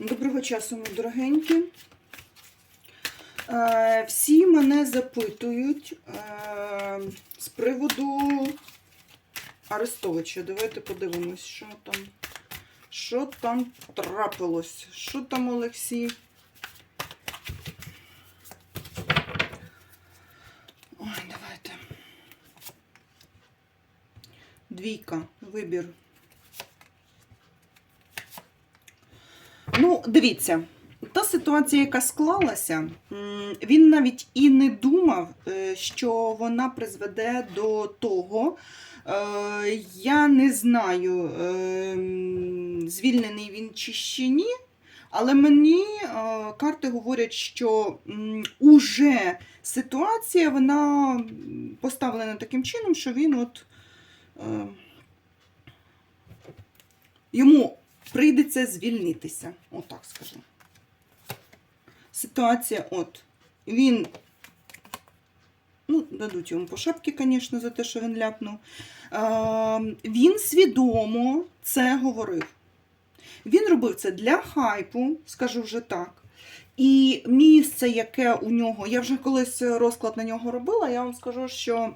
Доброго часу, мої дорогенькі. Е, Всі мене запитують е, з приводу Арестовича. Давайте подивимось, що там, що там трапилось. Що там, Олексій? Ой, давайте. Двійка, вибір. Ну, дивіться, та ситуація, яка склалася, він навіть і не думав, е, що вона призведе до того. Е, Я не знаю, е, звільнений він чи ще ні, але мені карти говорять, що уже ситуація вона поставлена таким чином, що він от йому прийдеться звільнитися. Отак скажу. Ситуація, от. Він. Ну, дадуть йому по шапці, звісно, за те, що він ляпнув. Е, він свідомо це говорив. Він робив це для хайпу, скажу вже так. І місце, яке у нього, я вже колись розклад на нього робила, я вам скажу, що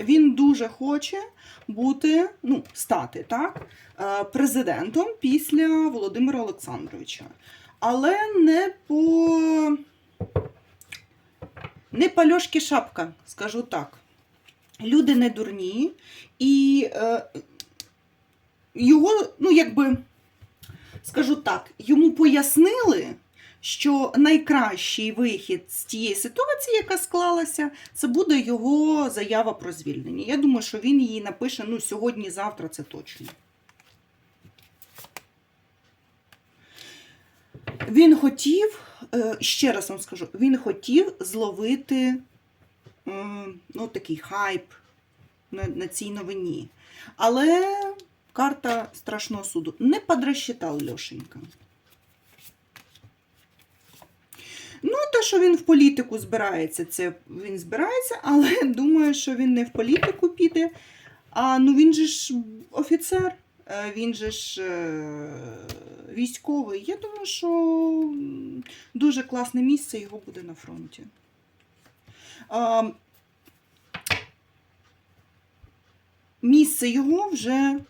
він дуже хоче бути, ну, стати так, е, президентом після Володимира Олександровича. Але не по не по Льошки шапка, скажу так. Люди не дурні, і е, його, ну, якби, скажу так, йому пояснили, що найкращий вихід з тієї ситуації, яка склалася, це буде його заява про звільнення. Я думаю, що він її напише ну, сьогодні-завтра, це точно. Він хотів, е, ще раз вам скажу, він хотів зловити ну, такий хайп на, цій новині. Але карта страшного суду не подрасчитав Льошенька. Ну, те, що він в політику збирається, це він збирається, але думаю, що він не в політику піде. А ну він же ж офіцер, е, він же ж е, військовий. Я думаю, що дуже класне місце його буде на фронті. Місце його вже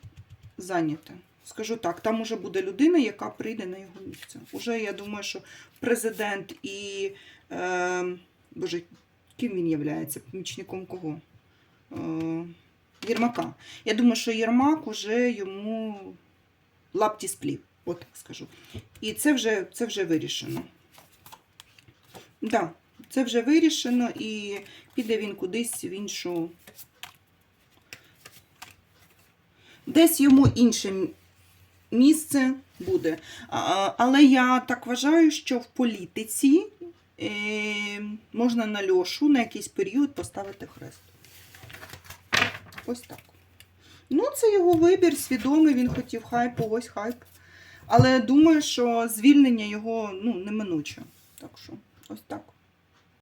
зайняте. Скажу так, там уже буде людина, яка прийде на його місце. Уже я думаю, що президент і. Е, боже, ким він є? Помічником кого? Е, Єрмака. Я думаю, що Єрмак уже йому лапті сплів, от так скажу. І це вже, це вже вирішено. Так, да, це вже вирішено, і піде він кудись в іншу. Десь йому інше місце буде. Але я так вважаю, що в політиці е, можна на льошу на якийсь період поставити хрест. Ось так. Ну, це його вибір, свідомий, він хотів хайпу, ось хайп. Але думаю, що звільнення його ну, неминуче. Так що, ось так.